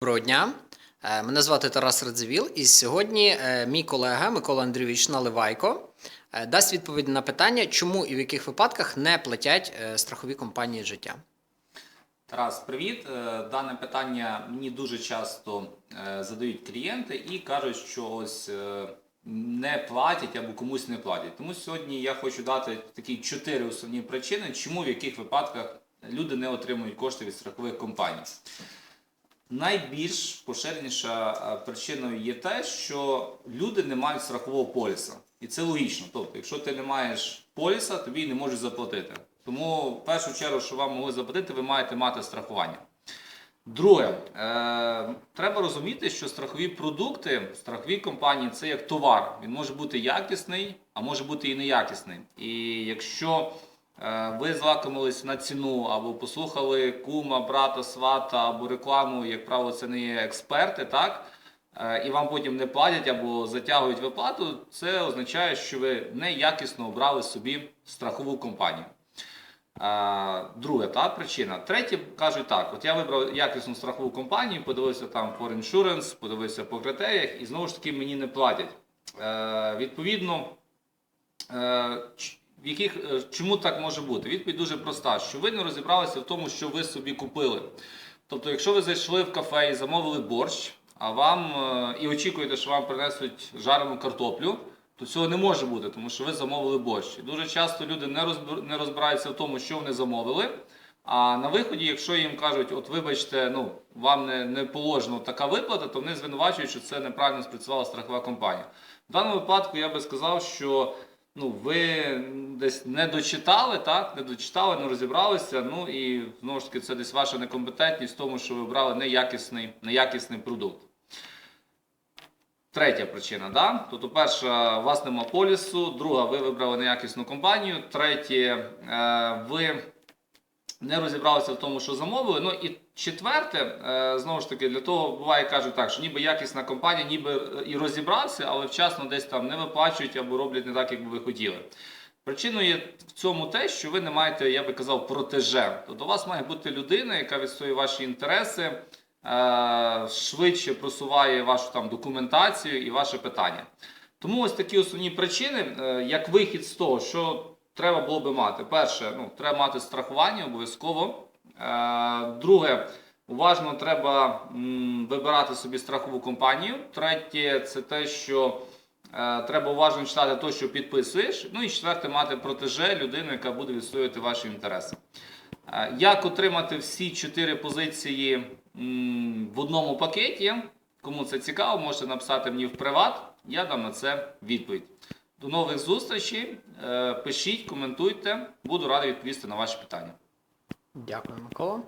Доброго дня. Е, Мене звати Тарас Радзивіл, і сьогодні е, мій колега Микола Андрійович Наливайко е, дасть відповідь на питання, чому і в яких випадках не платять страхові компанії життя. Тарас, привіт. Дане питання мені дуже часто задають клієнти і кажуть, що ось не платять або комусь не платять. Тому сьогодні я хочу дати такі чотири основні причини, чому в яких випадках люди не отримують кошти від страхових компаній. Найбільш поширеніша е, причиною є те, що люди не мають страхового поліса. І це логічно. Тобто, якщо ти не маєш поліса, тобі не можуть заплатити. Тому в першу чергу, що вам могли заплатити, ви маєте мати страхування. Друге, е, треба розуміти, що страхові продукти, страхові компанії це як товар. Він може бути якісний, а може бути і неякісний. І якщо ви злакомились на ціну або послухали кума, брата, свата або рекламу, як правило, це не є експерти, так? Е, І вам потім не платять або затягують виплату, це означає, що ви неякісно обрали собі страхову компанію. А, Друге, та причина. Третє кажуть так: от я вибрав якісну страхову компанію, подивився там for insurance, подивився по критеріях, і знову ж таки мені не платять. Е, відповідно, е, в яких, е, чому так може бути? Відповідь дуже проста: що ви не розібралися в тому, що ви собі купили. Тобто, якщо ви зайшли в кафе і замовили борщ, а вам е, і очікуєте, що вам принесуть жарену картоплю, то цього не може бути, тому що ви замовили борщ. Дуже часто люди не розбираються в тому, що вони замовили. А на виході, якщо їм кажуть, от вибачте, ну вам не, не положено така виплата, то вони звинувачують, що це неправильно спрацювала страхова компанія. В даному випадку я би сказав, що ну, ви десь не дочитали, так, не дочитали, не розібралися. Ну і знову ж таки, це десь ваша некомпетентність в тому, що ви обрали неякісний, неякісний продукт. Третя причина, да? Тобто, перша, у вас нема полісу, друга, ви вибрали неякісну компанію, третє, е, ви не розібралися в тому, що замовили. Ну і четверте, е, знову ж таки, для того буває кажуть так, що ніби якісна компанія, ніби е, і розібрався, але вчасно десь там не виплачують або роблять не так, як би ви хотіли. Причиною в цьому те, що ви не маєте, я би казав, протеже. Тобто у вас має бути людина, яка відстоює ваші інтереси, е, швидше просуває вашу там документацію і ваше питання. Тому ось такі основні причини, як вихід з того, що треба було би мати. Перше, ну, треба мати страхування обов'язково. Е, Друге, уважно треба вибирати собі страхову компанію. Третє, це те, що е, треба уважно читати те, що підписуєш. Ну і четверте, мати протеже людину, яка буде відстоювати ваші інтереси. Е, Як отримати всі чотири позиції в одному пакеті? Кому це цікаво, можете написати мені в приват, я дам на це відповідь. До нових зустрічей. Е, Пишіть, коментуйте, буду радий відповісти на ваші питання. Дякую, Микола.